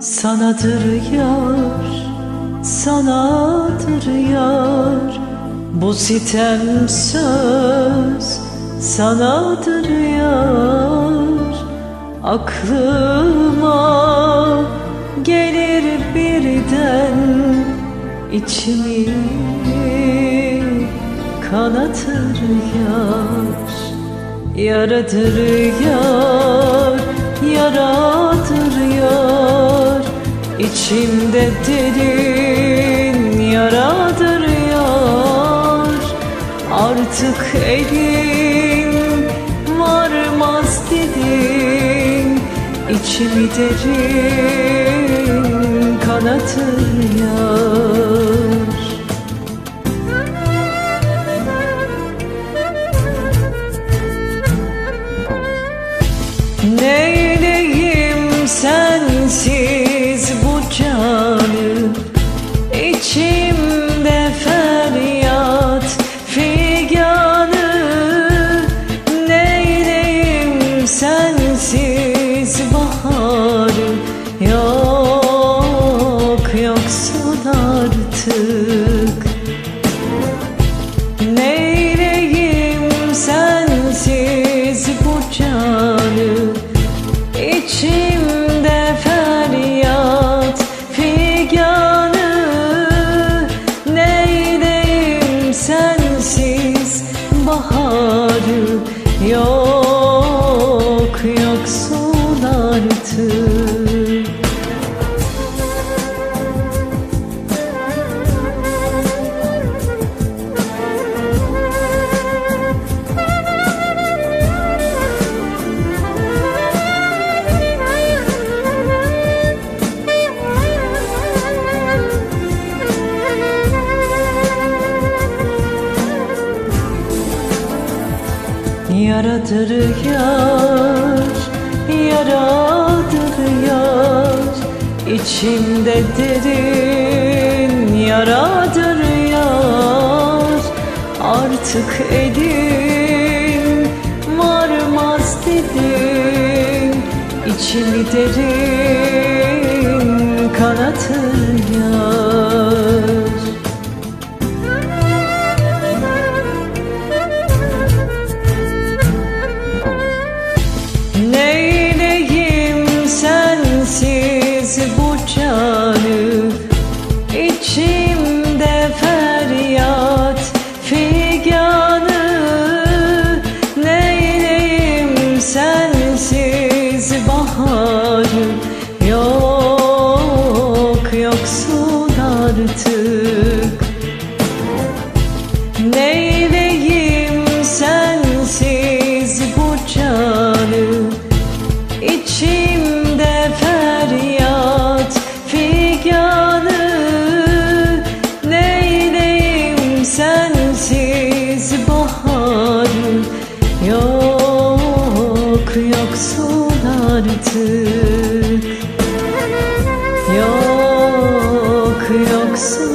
Sanadır yar, sanadır yar. Bu sitem söz sanadır yar. Aklıma gelir birden içimi kanatır yar. Yaradır yar, yaradır yar İçimde derin yaradır yar. Artık elin varmaz dedin İçimi derin kanatır yar Yok Yaradır yar, yaradır yar. İçimde derin yaradır yar. Artık elin varmaz dedin. İçimi derin olsun artık. Yok yoksun